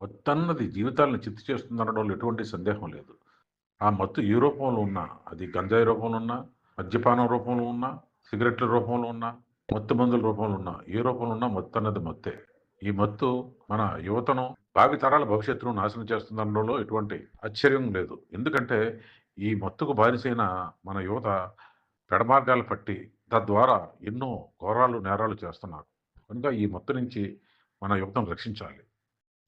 మొత్తన్నది జీవితాలను చిత్తు చేస్తుందనడంలో ఎటువంటి సందేహం లేదు. ఆ మత్తు ఏ రూపంలో ఉన్నా అది గంజాయి రూపంలో ఉన్నా మద్యపానం రూపంలో ఉన్నా సిగరెట్ల రూపంలో ఉన్నా మత్తు మందుల రూపంలో ఉన్నా ఏ రూపంలో ఉన్నా మత్తు అన్నది మత్తే. ఈ మత్తు మన యువతను భావి తరాల భవిష్యత్తును నాశనం చేస్తుందనడంలో ఎటువంటి ఆశ్చర్యం లేదు. ఎందుకంటే ఈ మత్తుకు బానిసైన మన యువత పెడమార్గాలు పట్టి తద్వారా ఎన్నో ఘోరాలు నేరాలు చేస్తున్నారు. కనుక ఈ మత్తు నుంచి మన యువతను రక్షించాలి.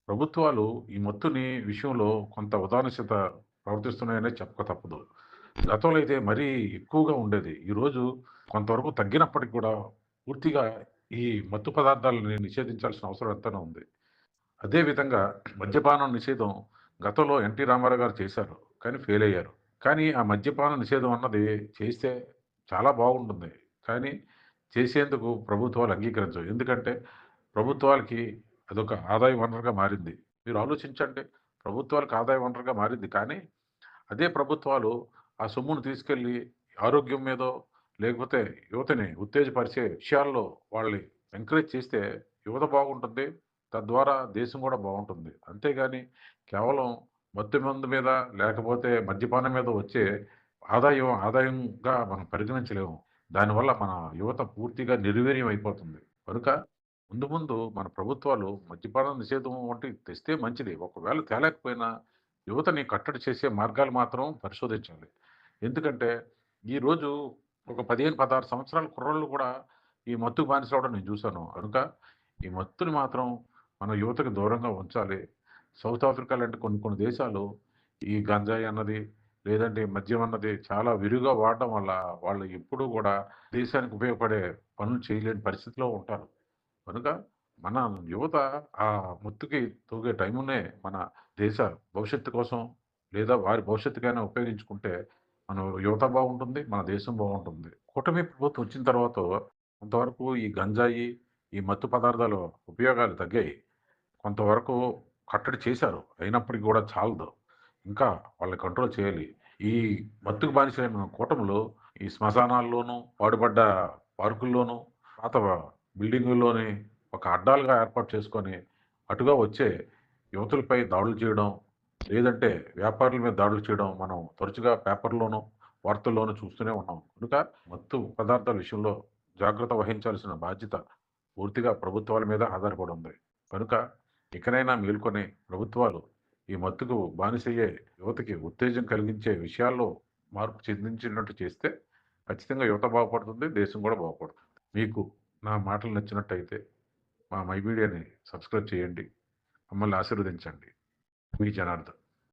ప్రభుత్వాలు ఈ మత్తుని విషయంలో కొంత ఉదాహరణత ప్రవర్తిస్తున్నాయనే చెప్పక తప్పదు. గతంలో అయితే మరీ ఎక్కువగా ఉండేది. ఈరోజు కొంతవరకు తగ్గినప్పటికీ కూడా పూర్తిగా ఈ మత్తు పదార్థాలని నిషేధించాల్సిన అవసరం ఎంతనే ఉంది. అదేవిధంగా మద్యపానం నిషేధం గతంలో ఎన్టీ రామారావు గారు చేశారు కానీ ఫెయిల్ అయ్యారు. కానీ ఆ మద్యపాన నిషేధం అన్నది చేస్తే చాలా బాగుంటుంది. కానీ చేసేందుకు ప్రభుత్వాలు అంగీకరించవు. ఎందుకంటే ప్రభుత్వాలకి అదొక ఆదాయ వనరుగా మారింది. మీరు ఆలోచించండి. ప్రభుత్వాలకు ఆదాయ వనరుగా మారింది. కానీ అదే ప్రభుత్వాలు ఆ సొమ్మును తీసుకెళ్ళి ఆరోగ్యం మీదో లేకపోతే యువతని ఉత్తేజపరిచే విషయాల్లో వాళ్ళని ఎంకరేజ్ చేస్తే యువత బాగుంటుంది. తద్వారా దేశం కూడా బాగుంటుంది. అంతేగాని కేవలం మత్తు మందు మీద లేకపోతే మద్యపానం మీద వచ్చే ఆదాయం ఆదాయంగా మనం పరిగణించలేము. దానివల్ల మన యువత పూర్తిగా నిర్వీర్యం అయిపోతుంది కనుక ముందు ముందు మన ప్రభుత్వాలు మద్యపానం నిషేధం వంటి తెస్తే మంచిది. ఒకవేళ తేలేకపోయినా యువతని కట్టడి చేసే మార్గాలు మాత్రం పరిశోధించాలి ఎందుకంటే ఈరోజు ఒక పదిహేను పదహారు సంవత్సరాల కుర్రోళ్ళు కూడా ఈ మత్తు బానిసవడం నేను చూశాను. కనుక ఈ మత్తుని మాత్రం మన యువతకు దూరంగా ఉంచాలి. సౌత్ ఆఫ్రికా లాంటి కొన్ని కొన్ని దేశాలు ఈ గంజాయి అన్నది లేదంటే మద్యం అన్నది చాలా విరివిగా వాడడం వల్ల వాళ్ళు ఎప్పుడూ కూడా దేశానికి ఉపయోగపడే పనులు చేయలేని పరిస్థితిలో ఉంటారు. కనుక మన యువత ఆ ముత్తుకి తోగే టైమునే మన దేశ భవిష్యత్తు కోసం లేదా వారి భవిష్యత్తుకైనా ఉపయోగించుకుంటే మన యువత బాగుంటుంది మన దేశం బాగుంటుంది. కూటమి ప్రభుత్వం వచ్చిన తర్వాత కొంతవరకు ఈ గంజాయి ఈ మత్తు పదార్థాల ఉపయోగాలు తగ్గాయి. కొంతవరకు కట్టడి చేశారు. అయినప్పటికీ కూడా చాలదు. ఇంకా వాళ్ళని కంట్రోల్ చేయాలి. ఈ మత్తుకు బానిసైన కూటములు ఈ శ్మశానాల్లోనూ పాడుపడ్డ పార్కుల్లోనూ పాత బిల్డింగుల్లోని ఒక అడ్డాలుగా ఏర్పాటు చేసుకొని అటుగా వచ్చే యువతులపై దాడులు చేయడం లేదంటే వ్యాపారుల మీద దాడులు చేయడం మనం తరచుగా పేపర్లోనూ వార్తల్లోనూ చూస్తూనే ఉన్నాం. కనుక మత్తు పదార్థాల విషయంలో జాగ్రత్త వహించాల్సిన బాధ్యత పూర్తిగా ప్రభుత్వాల మీద ఆధారపడి ఉంది. కనుక ఇకనైనా మేల్కొని ప్రభుత్వాలు ఈ మత్తుకు బానిసయ్యే యువతకి ఉత్తేజం కలిగించే విషయాల్లో మార్పు చెందించినట్టు చేస్తే ఖచ్చితంగా యువత బాగుపడుతుంది దేశం కూడా బాగుపడుతుంది. మీకు నా మాటలు నచ్చినట్టయితే మా మైబీడియాని సబ్స్క్రైబ్ చేయండి. మమ్మల్ని ఆశీర్వదించండి. మీ జనార్దన్.